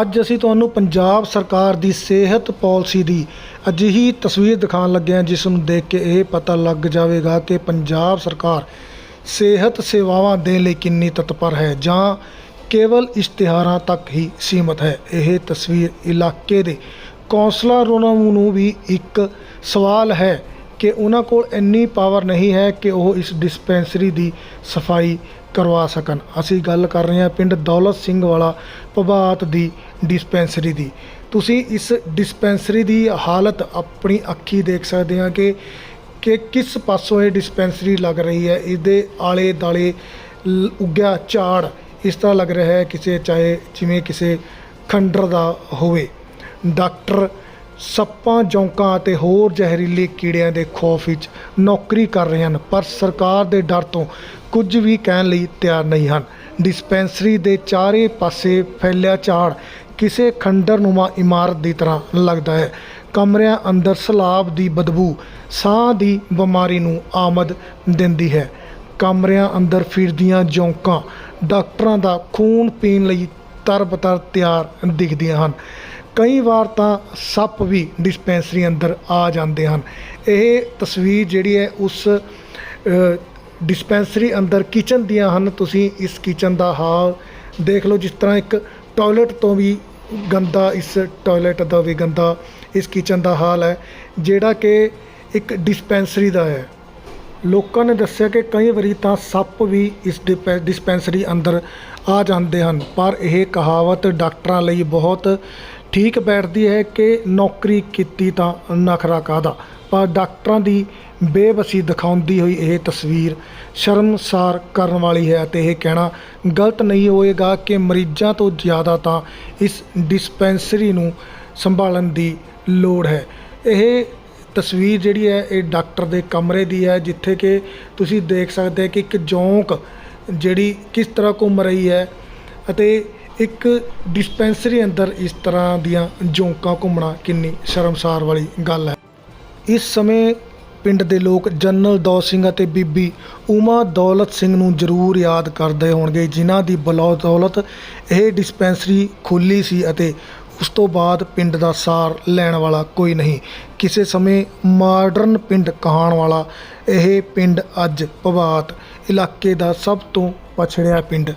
ਅੱਜ ਅਸੀਂ ਤੁਹਾਨੂੰ ਪੰਜਾਬ ਸਰਕਾਰ ਦੀ ਸਿਹਤ ਪਾਲਿਸੀ ਦੀ ਅਜਿਹੀ ਤਸਵੀਰ ਦਿਖਾਉਣ ਲੱਗੇ ਹਾਂ, ਜਿਸ ਨੂੰ ਦੇਖ ਕੇ ਇਹ ਪਤਾ ਲੱਗ ਜਾਵੇਗਾ ਕਿ ਪੰਜਾਬ ਸਰਕਾਰ ਸਿਹਤ ਸੇਵਾਵਾਂ ਦੇਣ ਲਈ ਕਿੰਨੀ ਤਤਪਰ ਹੈ ਜਾਂ ਕੇਵਲ ਇਸ਼ਤਿਹਾਰਾਂ ਤੱਕ ਹੀ ਸੀਮਤ ਹੈ। ਇਹ ਤਸਵੀਰ ਇਲਾਕੇ ਦੇ ਕੌਂਸਲਰਾਂ ਨੂੰ ਵੀ ਇੱਕ ਸਵਾਲ ਹੈ। ਕਿ ਉਹਨਾਂ ਕੋਲ ਇੰਨੀ ਪਾਵਰ ਨਹੀਂ ਹੈ ਕਿ ਉਹ ਇਸ ਡਿਸਪੈਂਸਰੀ ਦੀ ਸਫ਼ਾਈ ਕਰਵਾ ਸਕਣ। ਅਸੀਂ ਗੱਲ ਕਰ ਰਹੇ ਹਾਂ ਪਿੰਡ ਦੌਲਤ ਸਿੰਘ ਵਾਲਾ ਪ੍ਰਭਾਤ ਦੀ ਡਿਸਪੈਂਸਰੀ ਦੀ। ਤੁਸੀਂ ਇਸ ਡਿਸਪੈਂਸਰੀ ਦੀ ਹਾਲਤ ਆਪਣੀ ਅੱਖੀ ਦੇਖ ਸਕਦੇ ਹਾਂ ਕਿ ਕਿ ਕਿਸ ਪਾਸੋਂ ਇਹ ਡਿਸਪੈਂਸਰੀ ਲੱਗ ਰਹੀ ਹੈ। ਇਹਦੇ ਆਲੇ ਦਾਲੇ ਲ- ਉੱਗਿਆ ਝਾੜ ਇਸ ਤਰ੍ਹਾਂ ਲੱਗ ਰਿਹਾ ਹੈ, ਕਿਸੇ ਚਾਹੇ ਜਿਵੇਂ ਕਿਸੇ ਖੰਡਰ ਦਾ ਹੋਵੇ। ਡਾਕਟਰ ਸੱਪਾਂ, ਜੌਂਕਾਂ ਅਤੇ ਹੋਰ ਜ਼ਹਿਰੀਲੇ ਕੀੜਿਆਂ ਦੇ ਖੌਫ ਵਿੱਚ ਨੌਕਰੀ ਕਰ ਰਹੇ ਹਨ, ਪਰ ਸਰਕਾਰ ਦੇ ਡਰ ਤੋਂ ਕੁਝ ਵੀ ਕਹਿਣ ਲਈ ਤਿਆਰ ਨਹੀਂ ਹਨ। ਡਿਸਪੈਂਸਰੀ ਦੇ ਚਾਰੇ ਪਾਸੇ ਫੈਲਿਆ ਝਾੜ ਕਿਸੇ ਖੰਡਰਨੁਮਾ ਇਮਾਰਤ ਦੀ ਤਰ੍ਹਾਂ ਲੱਗਦਾ ਹੈ। ਕਮਰਿਆਂ ਅੰਦਰ ਸਲਾਬ ਦੀ ਬਦਬੂ ਸਾਹ ਦੀ ਬਿਮਾਰੀ ਨੂੰ ਆਮਦ ਦਿੰਦੀ ਹੈ। ਕਮਰਿਆਂ ਅੰਦਰ ਫਿਰਦੀਆਂ ਜੌਂਕਾਂ ਡਾਕਟਰਾਂ ਦਾ ਖੂਨ ਪੀਣ ਲਈ ਤਰਬਤਰ ਤਿਆਰ ਦਿਖਦੀਆਂ ਹਨ। ਕਈ ਵਾਰ ਤਾਂ ਸੱਪ ਵੀ ਡਿਸਪੈਂਸਰੀ ਅੰਦਰ ਆ ਜਾਂਦੇ ਹਨ। ਇਹ ਤਸਵੀਰ ਜਿਹੜੀ ਹੈ ਉਸ ਡਿਸਪੈਂਸਰੀ ਅੰਦਰ ਕਿਚਨ ਦੀਆਂ ਹਨ। ਤੁਸੀਂ ਇਸ ਕਿਚਨ ਦਾ ਹਾਲ ਦੇਖ ਲਓ, ਜਿਸ ਤਰ੍ਹਾਂ ਇੱਕ ਟਾਇਲਟ ਤੋਂ ਵੀ ਗੰਦਾ, ਇਸ ਟਾਇਲਟ ਦਾ ਵੀ ਗੰਦਾ ਇਸ ਕਿਚਨ ਦਾ ਹਾਲ ਹੈ, ਜਿਹੜਾ ਕਿ ਇੱਕ ਡਿਸਪੈਂਸਰੀ ਦਾ ਹੈ। ਲੋਕਾਂ ਨੇ ਦੱਸਿਆ ਕਿ ਕਈ ਵਾਰੀ ਤਾਂ ਸੱਪ ਵੀ ਇਸ ਡਿਪੈ- ਡਿਸਪੈਂਸਰੀ ਅੰਦਰ ਆ ਜਾਂਦੇ ਹਨ, ਪਰ ਇਹ ਕਹਾਵਤ ਡਾਕਟਰਾਂ ਲਈ ਬਹੁਤ ਠੀਕ ਬੈਠਦੀ ਹੈ ਕਿ ਨੌਕਰੀ ਕੀਤੀ ਤਾਂ ਨਖਰਾ ਕਾਹਦਾ। ਪਰ ਡਾਕਟਰਾਂ ਦੀ ਬੇਬਸੀ ਦਿਖਾਉਂਦੀ ਹੋਈ ਇਹ ਤਸਵੀਰ ਸ਼ਰਮਸਾਰ ਕਰਨ ਵਾਲੀ ਹੈ ਅਤੇ ਇਹ ਕਹਿਣਾ ਗਲਤ ਨਹੀਂ ਹੋਏਗਾ ਕਿ ਮਰੀਜ਼ਾਂ ਤੋਂ ਜ਼ਿਆਦਾ ਤਾਂ ਇਸ ਡਿਸਪੈਂਸਰੀ ਨੂੰ ਸੰਭਾਲਣ ਦੀ ਲੋੜ ਹੈ। ਇਹ ਤਸਵੀਰ ਜਿਹੜੀ ਹੈ ਇਹ ਡਾਕਟਰ ਦੇ ਕਮਰੇ ਦੀ ਹੈ, ਜਿੱਥੇ ਕਿ ਤੁਸੀਂ ਦੇਖ ਸਕਦੇ ਕਿ ਇੱਕ ਜੌਂਕ ਜਿਹੜੀ ਕਿਸ ਤਰ੍ਹਾਂ ਘੁੰਮ ਰਹੀ ਹੈ ਅਤੇ ਇੱਕ ਡਿਸਪੈਂਸਰੀ ਅੰਦਰ ਇਸ ਤਰ੍ਹਾਂ ਦੀਆਂ ਜੌਂਕਾਂ ਘੁੰਮਣਾ ਕਿੰਨੀ ਸ਼ਰਮਸਾਰ ਵਾਲੀ ਗੱਲ ਹੈ। ਇਸ ਸਮੇਂ ਪਿੰਡ ਦੇ ਲੋਕ ਜਨਰਲ ਦੌਲਤ ਸਿੰਘ ਅਤੇ ਬੀਬੀ ਉਮਾ ਦੌਲਤ ਸਿੰਘ ਨੂੰ ਜ਼ਰੂਰ ਯਾਦ ਕਰਦੇ ਹੋਣਗੇ, ਜਿਨ੍ਹਾਂ ਦੀ ਬਲੌ ਦੌਲਤ ਇਹ ਡਿਸਪੈਂਸਰੀ ਖੁੱਲੀ ਸੀ ਅਤੇ ਉਸ ਤੋਂ ਬਾਅਦ ਪਿੰਡ ਦਾ ਸਾਰ ਲੈਣ ਵਾਲਾ ਕੋਈ ਨਹੀਂ। ਕਿਸੇ ਸਮੇਂ ਮਾਡਰਨ ਪਿੰਡ ਕਹਾਣ ਵਾਲਾ, ਇਹ ਪਿੰਡ ਅੱਜ ਪ੍ਰਭਾਤ ਇਲਾਕੇ ਦਾ ਸਭ ਤੋਂ ਪਛੜਿਆ ਪਿੰਡ